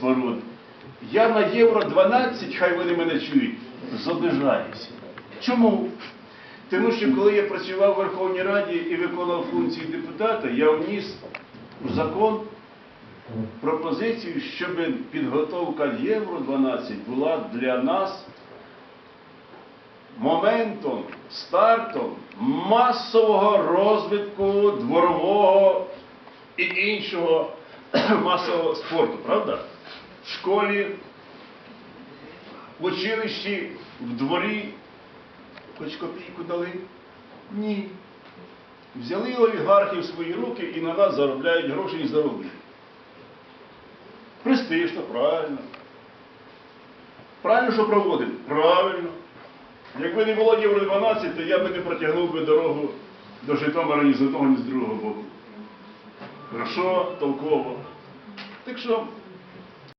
споруд. Я на євро 12, хай вони мене чують, зобижаюся. Чому? Тому що коли я працював в Верховній Раді і виконував функції депутата, я вніс в закон пропозицію, щоб підготовка Євро 12 була для нас моментом, стартом масового розвитку дворового і іншого масового спорту, правда? В школі, в училищі, в дворі. Хоч копійку дали? Ні. Взяли олігархи в свої руки і на нас заробляють гроші і зароблять. Престижно, правильно. Правильно, що проводимо? Правильно. Якби не було Євро 12, то я би не протягнув би дорогу до Житомира ні з одного, ні з другого боку. Хорошо, толково. Так що